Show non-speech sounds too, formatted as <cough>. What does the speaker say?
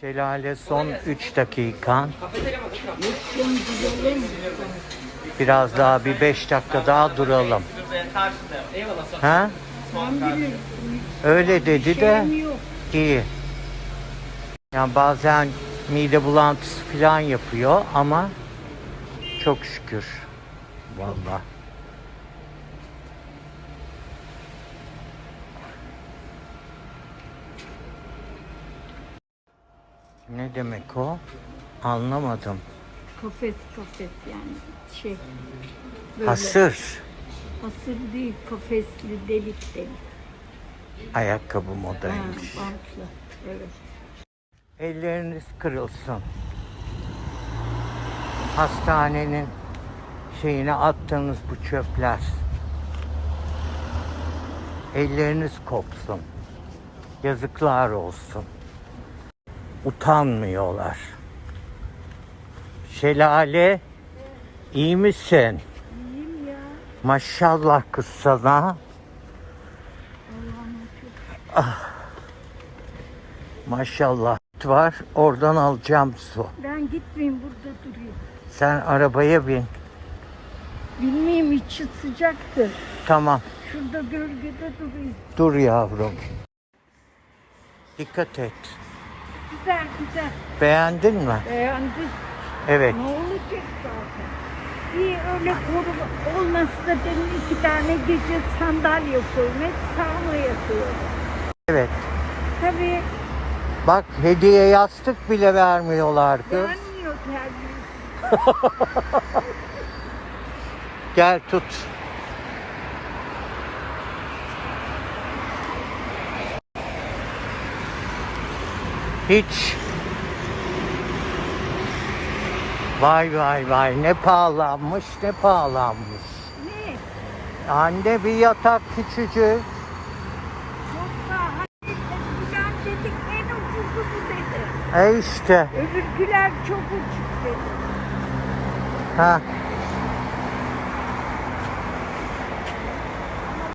Şelale son 3 dakikan. Son güzelim. Biraz daha bir 5 dakika daha duralım. Ha? Öyle dedi de iyi. Yani bazen mide bulantısı falan yapıyor ama çok şükür. Vallahi. Ne demek o? Anlamadım. Kafes kafes yani şey. Böyle. Hasır. Hasır değil kafesli delik delik. Ayakkabı Ha, modaymış. bantlı. Evet. Elleriniz kırılsın. Hastanenin şeyine attığınız bu çöpler. Elleriniz kopsun. Yazıklar olsun. Utanmıyorlar. Şelale, iyi misin? İyiyim ya. Maşallah kız sana. Çok. Maşallah var. Oradan alacağım su. Ben gitmeyeyim burada durayım. Sen arabaya bin. Bilmeyeyim içi sıcaktır. Tamam. Şurada gölgede durayım. Dur yavrum. Dikkat et. Güzel güzel. Beğendin mi? Beğendim. Evet. Ne olacak zaten? Bir öyle koru olmasa da benim iki tane gece sandalye. Hep sağma yatıyorum. Evet. Tabii Bak hediye yastık bile vermiyorlar kız. gelmiyor <laughs> terbiyesiz. Gel tut. Hiç. Vay vay vay ne pahalanmış ne pahalanmış. Ne? Anne bir yatak küçücük. Yoksa hani. E işte. Öbürküler çok ucuz dedi. Ha.